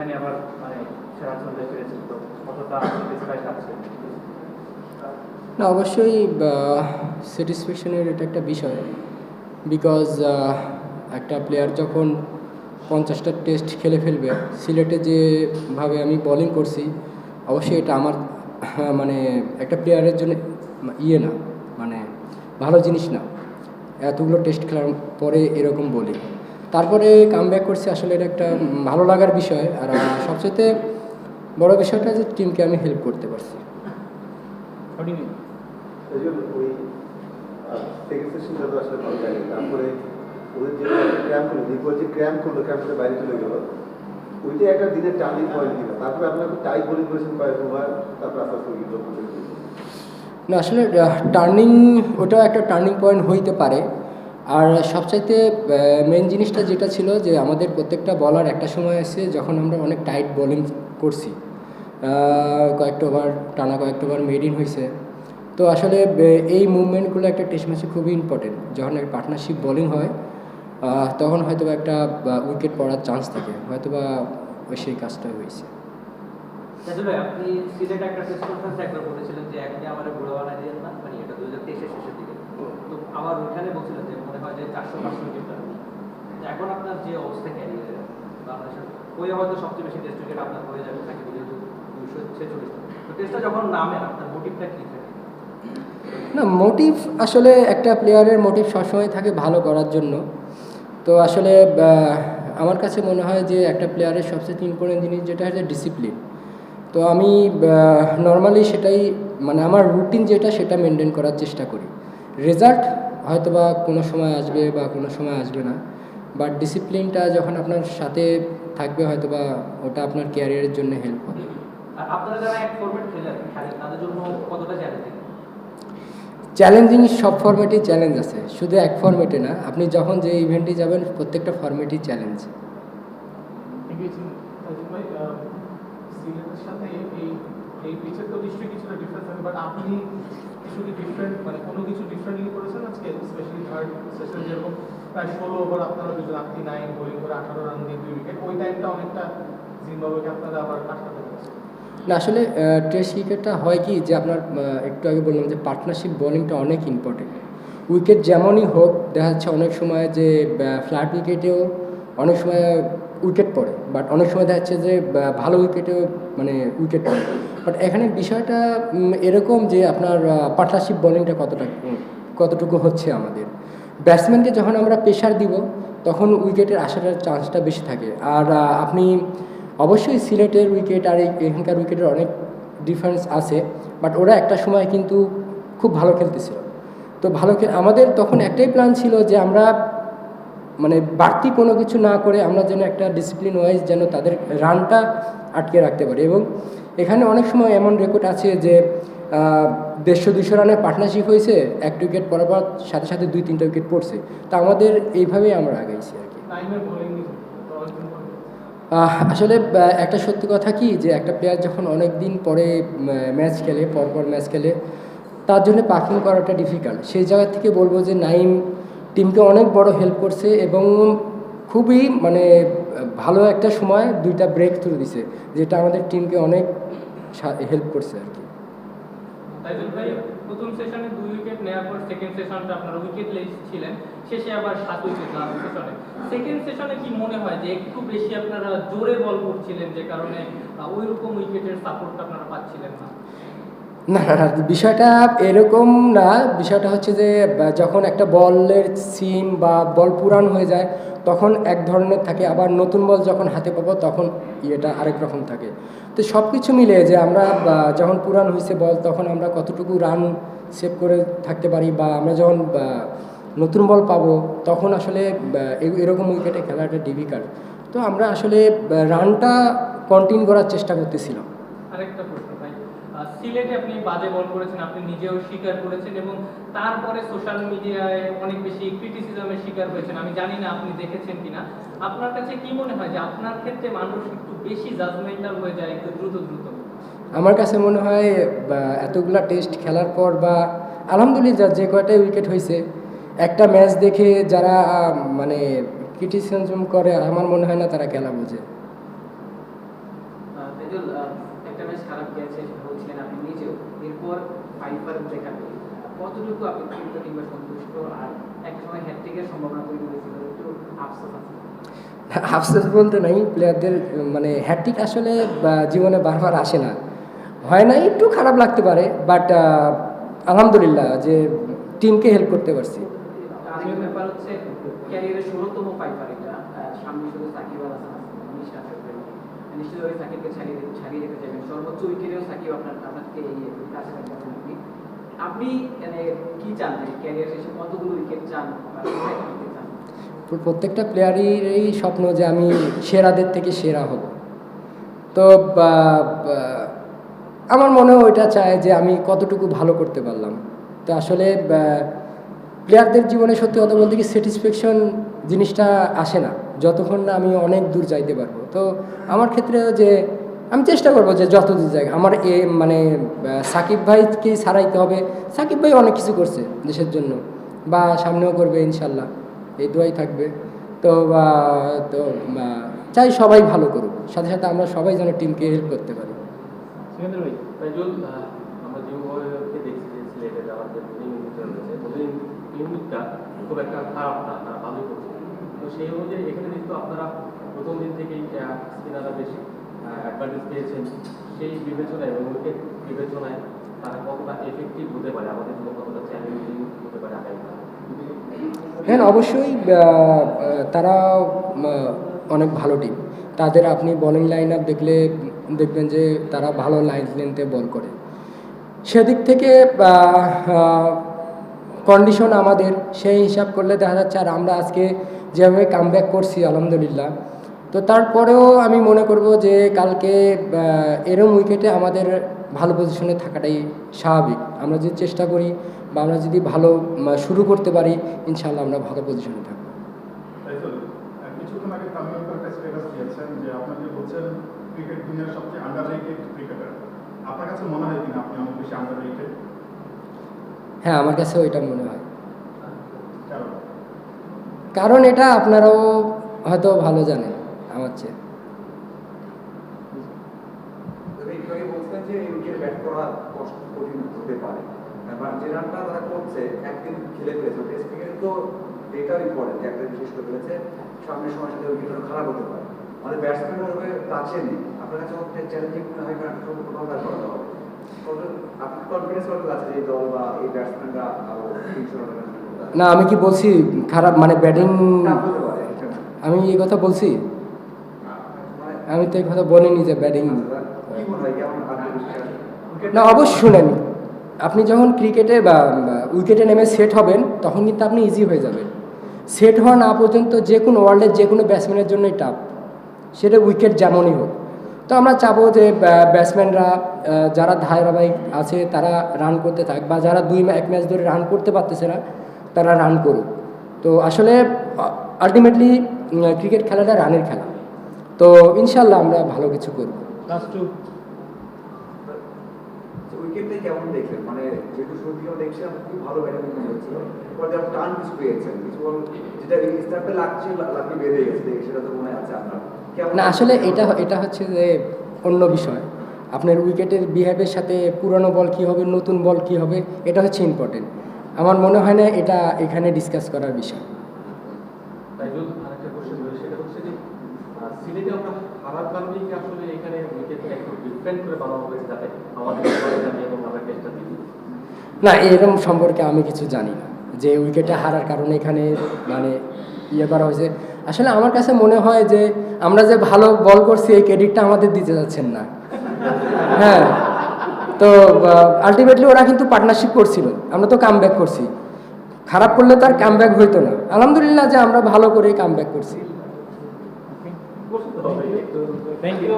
এখানে আবার মানে সেরা কতটা না অবশ্যই স্যাটিসফ্যাকশনের এটা একটা বিষয়। বিকজ একটা প্লেয়ার যখন পঞ্চাশটা টেস্ট খেলে ফেলবে সিলেটে যেভাবে আমি বোলিং করছি অবশ্যই এটা আমার হ্যাঁ, মানে একটা প্লেয়ারের জন্য ইয়ে না মানে ভালো জিনিস না। এতগুলো টেস্ট খেলার পরে এরকম বলি তারপরে কাম ব্যাক করছি আসলে এটা একটা ভালো লাগার বিষয়। আর সবচেয়ে বড় বিষয়টা যে টিমকে আমি হেল্প করতে পারছি। ওইটা একটা দিনের টার্নিং পয়েন্ট কিনা তারপরে বোলিং করেছেন কয়েক ওভার তারপর আস্তে আস্তে। না আসলে টার্নিং ওটা একটা টার্নিং পয়েন্ট হইতে পারে। আর সবচাইতে মেন জিনিসটা যেটা ছিল যে আমাদের প্রত্যেকটা বলার একটা সময় এসে যখন আমরা অনেক টাইট বোলিং করছি কয়েকটা ওভার টানা কয়েকটা ওভার মেড ইন হয়েছে। তো আসলে এই মুভমেন্টগুলো একটা টেস্ট ম্যাচে খুবই ইম্পর্টেন্ট যখন একটা পার্টনারশিপ বোলিং হয় তখন হয়তো একটা উইকেট পড়ার চান্স থাকে। হয়তো বা ওই সেই কাজটা হয়েছে। আপনি আমার মানে ওইখানে বলছিলেন যে হয় যে চারশো পাঁচশো উইকেট এখন আপনার যে অবস্থা ক্যারিয়ারে বাংলাদেশের, ওই হয়তো সবচেয়ে বেশি টেস্ট উইকেট আপনার হয়ে যাবে থাকে যেহেতু দুশো ছেচল্লিশ তো টেস্টটা যখন নামেন আপনার মোটিভটা কী থাকে? না মোটিভ আসলে একটা প্লেয়ারের মোটিভ সবসময় থাকে ভালো করার জন্য। তো আসলে আমার কাছে মনে হয় যে একটা প্লেয়ারের সবচেয়ে ইম্পর্টেন্ট জিনিস যেটা হচ্ছে ডিসিপ্লিন তো আমি নর্মালি সেটাই মানে আমার রুটিন যেটা, সেটা মেনটেন করার চেষ্টা করি। রেজাল্ট হয়তো বা কোনো সময় আসবে বা কোনো সময় আসবে না। বাট ডিসিপ্লিনটা যখন আপনার সাথে থাকবে হয়তো বা ওটা আপনার ক্যারিয়ারের জন্য হেল্প হবে। চ্যালেঞ্জিং চ্যালেঞ্জিং সব ফর্মেটেই চ্যালেঞ্জ আছে। শুধু এক ফর্মেটে না আপনি যখন যে ইভেন্টে যাবেন প্রত্যেকটা ফর্মেটই চ্যালেঞ্জ ভাই সিলেটের সাথে এই এই পিচের তো নিশ্চয়ই কিছুটা ডিফারেন্স আছে বাট আপনি কিছু ডিফারেন্ট মানে কোনো কিছু ডিফারেন্টলি করেছেন আজকে স্পেশালি থার্ড সেশন যেরকম প্রায় ষোলো ওভার আপনারা দুজন, আপনি নাইন বোলিং করে আঠারো রান দিয়ে দুই উইকেট ওই টাইমটা অনেকটা জিম্বাবুকে আপনারা আবার পেরেছেন। না, আসলে টেস্ট ক্রিকেটটা হয় কি যে আপনার একটু আগে বললাম যে পার্টনারশিপ বোলিংটা অনেক ইম্পর্টেন্ট উইকেট যেমনই হোক, দেখা যাচ্ছে অনেক সময় যে ফ্ল্যাট উইকেটেও অনেক সময় উইকেট পড়ে বাট অনেক সময় দেখা যাচ্ছে যে ভালো উইকেটেও মানে উইকেট পড়ে। বাট এখানে বিষয়টা এরকম যে আপনার পার্টনারশিপ বোলিংটা কতটা কতটুকু হচ্ছে আমাদের। ব্যাটসম্যানকে যখন আমরা প্রেশার দিব, তখন উইকেটের আসার চান্সটা বেশি থাকে। আর আপনি অবশ্যই সিলেটের উইকেট আর এখানকার উইকেটের অনেক ডিফারেন্স আছে বাট ওরা একটা সময় কিন্তু খুব ভালো খেলতেছিল। তো ভালো খেল আমাদের তখন একটাই প্ল্যান ছিল যে আমরা মানে বাড়তি কোনো কিছু না করে আমরা যেন একটা ডিসিপ্লিন ওয়াইজ যেন তাদের রানটা আটকে রাখতে পারি। এবং এখানে অনেক সময় এমন রেকর্ড আছে যে দেড়শো দুশো রানের পার্টনারশিপ হয়েছে এক উইকেট পরার পর সাথে সাথে দুই তিনটা উইকেট পড়ছে। তা আমাদের এইভাবেই আমরা আগাইছি আর কি। আসলে একটা সত্যি কথা কি যে একটা প্লেয়ার যখন অনেক দিন পরে ম্যাচ খেলে পরপর ম্যাচ খেলে তার জন্য পারফর্ম করাটা ডিফিকাল্ট সেই জায়গা থেকে বলব যে নাইম টিমকে অনেক বড় হেল্প করছে এবং খুবই মানে ভালো একটা সময় দুইটা ব্রেক থ্রু দিছে যেটা আমাদের টিমকে অনেক হেল্প করছে আর কি। তাইজুল ভাই, প্রথম সেশনে দুই উইকেট নেওয়ার পর সেকেন্ড সেশনটা আপনারা উইকেট ছিলেন, শেষে আবার সাত উইকেট লাস্ট সেশনে সেকেন্ড সেশনে কি মনে হয় যে একটু বেশি আপনারা জোরে বল করছিলেন যে কারণে ওই রকম উইকেটের সাপোর্টটা আপনারা পাচ্ছিলেন না? না না না, বিষয়টা এরকম না। বিষয়টা হচ্ছে যে যখন একটা বলের সিম বা বল পুরান হয়ে যায়, তখন এক ধরনের থাকে। আবার নতুন বল যখন হাতে পাবো, তখন ইয়েটা আরেক রকম থাকে। তো সব কিছু মিলে যে আমরা যখন পুরান হয়েছে বল, তখন আমরা কতটুকু রান সেভ করে থাকতে পারি, বা, আমরা যখন নতুন বল পাবো, তখন আসলে এরকম উইকেটে খেলাটা ডিফিকাল্ট তো আমরা আসলে রানটা কন্টিনিউ করার চেষ্টা করতেছিলাম। আরেকটা সিলেটে আপনি বাজে বল করেছেন, আপনি নিজেও স্বীকার করেছেন এবং তারপরে সোশ্যাল মিডিয়ায় অনেক বেশি ক্রিটিসিজমের শিকার হয়েছেন। আমি জানি না আপনি দেখেছেন কিনা। আপনার কাছে কি মনে হয় যে আপনার ক্ষেত্রে মানুষ একটু বেশি জাজমেন্টাল হয়ে যায়, একটু দ্রুত দ্রুত? আমার কাছে মনে হয় এতগুলা টেস্ট খেলার পর বা আলহামদুলিল্লাহ যে কয়টাই উইকেট হয়েছে, একটা ম্যাচ দেখে যারা মানে ক্রিটিসিজম করে, আমার মনে হয় না তারা খেলা বোঝে তাইজুল আহ, একটা ম্যাচ খারাপ গেছে সেটা বলছিলেন আপনি নিজেও এরপর ফাইবার দেখা কতটুকু আপনি তৃপ্ত কিংবা সন্তুষ্ট আর একটা সময় হ্যাট্রিকের সম্ভাবনা তৈরি হয়েছিল একটু আফসোস আছে। আফসোস বলতে নাই প্লেয়ারদের মানে হ্যাট্রিক আসলে জীবনে বারবার আসে না। হয় না একটু খারাপ লাগতে পারে বাট আলহামদুলিল্লাহ যে টিমকে হেল্প করতে পারছি। ব্যাপার হচ্ছে ক্যারিয়ারের ষোলোতম ফাইবার এটা সামনে শুধু সাকিব আল হাসান আছে, নিশা থাকবে নিশ্চিতভাবে সাকিবকে ছাড়িয়ে ছাড়িয়ে দিতে যাবেন। সর্বোচ্চ উইকেটেও সাকিব আপনার আপনার এগিয়ে কাছে থাকবেন মানে তো প্রত্যেকটা প্লেয়ারেরই স্বপ্ন যে আমি সেরাদের থেকে সেরা হব। তো আমার মনেও ওইটা চায় যে আমি কতটুকু ভালো করতে পারলাম। তো আসলে প্লেয়ারদের জীবনে সত্যি কথা বলতে কি স্যাটিসফ্যাকশন জিনিসটা আসে না। যতক্ষণ না আমি অনেক দূর যাইতে পারব। তো আমার ক্ষেত্রে যে আমি চেষ্টা করব যে যত দূর যাই আমার এ মানে সাকিব ভাইকে ছাড়াইতে হবে। সাকিব ভাই অনেক কিছু করছে দেশের জন্য। বা সামনেও করবে ইনশাল্লাহ। এই দোয়াই থাকবে। তো তো চাই সবাই ভালো করুক। সাথে সাথে আমরা সবাই যেন টিমকে হেল্প করতে পারি। খুব একটা খারাপ না ভালোই করছে। তো সেই অনুযায়ী এখানে যেহেতু আপনারা প্রথম দিন থেকেই স্পিনাররা বেশি। অ্যাডভান্টেজ পেয়েছেন সেই বিবেচনায় এবং উইকেট বিবেচনায় তারা কতটা এফেক্টিভ হতে পারে? আমাদের জন্য কতটা চ্যালেঞ্জিং হতে পারে আগামীকাল হ্যাঁ অবশ্যই তারা অনেক ভালো টিম তাদের আপনি বোলিং লাইন আপ দেখলে দেখবেন যে তারা ভালো লাইন লেন্থে বল করে। সেদিক থেকে কন্ডিশন আমাদের। সেই হিসাব করলে দেখা যাচ্ছে, আর আমরা আজকে যেভাবে কামব্যাক করছি, আলহামদুলিল্লাহ তো তারপরেও আমি মনে করব যে কালকে এরম উইকেটে আমাদের ভালো পজিশনে থাকাটাই স্বাভাবিক। আমরা যদি চেষ্টা করি বা আমরা যদি ভালো শুরু করতে পারি ইনশাল্লাহ আমরা ভালো পজিশনে থাকব। কাছে হয় আমার কাছেও এটা মনে হয়। কারণ কারণ এটা আপনারাও হয়তো ভালো জানেন। আমার চেয়ে তবে একটু আগে বলছিলেন যে এই উইকেট ব্যাট করা কষ্ট কঠিন হতে পারে। কারণ যে রানটা তারা করছে একদিন খেলে ফেলেছে। টেস্ট ক্রিকেট তো এটাও ইম্পর্টেন্ট যে একটা বিশেষ করে ফেলেছে সামনের সময়ের সাথে উইকেটটা খারাপ হতে পারে। আমাদের ব্যাটসম্যান হবে কাছে নেই। আপনার কাছে হচ্ছে চ্যালেঞ্জিং মনে হয় কারণ সব করা হবে। আপনার কনফিডেন্স কত আছে এই দল বা এই ব্যাটসম্যানরা আরও তিনশো না আমি কি বলছি খারাপ মানে ব্যাটিং আমি এই কথা বলছি আমি তো এই কথা বলিনি যে ব্যাটিং না। অবশ্যই শুনেন, আপনি যখন ক্রিকেটে বা উইকেটে নেমে সেট হবেন, তখন কিন্তু আপনি ইজি হয়ে যাবেন। সেট হওয়া না পর্যন্ত যে কোনো ওয়ার্ল্ডের যে কোনো ব্যাটসম্যানের জন্যই টাফ সেটা উইকেট যেমনই হোক। তো আমরা চাবো যে ব্যাটসম্যানরা যারা ধারাবাহিক আছে, তারা রান করতে থাক, বা যারা দুই এক ম্যাচ ধরে রান করতে পারতেছে না, তারা রান করুক। তো আসলে আলটিমেটলি ক্রিকেট খেলাটা রানের খেলা। তো ইনশাল্লাহ আমরা ভালো কিছু করব। মানে না আসলে এটা এটা হচ্ছে যে অন্য বিষয়। আপনার উইকেটের বিহেভের সাথে পুরনো বল কী হবে নতুন বল কী হবে এটা হচ্ছে ইম্পর্টেন্ট আমার মনে হয় না এটা এখানে ডিসকাস করার বিষয়। সিলেটে আমরা হারার কারণেই আসলে এখানে উইকেটটা একটু ডিফারেন্ট করে বানানো হয়েছে যাতে আমাদের জানি এবং আমরা টেস্টটা দিই না, এরকম সম্পর্কে আমি কিছু জানি না। যে উইকেটে হারার কারণে এখানে মানে ইয়ে করা হয়েছে। আসলে আমার কাছে মনে হয় যে আমরা যে ভালো বল করছি, এই ক্রেডিটটা আমাদের দিতে যাচ্ছেন না। হ্যাঁ তো আলটিমেটলি ওরা কিন্তু পার্টনারশিপ করছিল। আমরা তো কাম করছি। খারাপ করলে তার কাম হইতো না। আলহামদুলিল্লাহ যে আমরা ভালো করে কাম করছি। করতে হবে থ্যাংক ইউ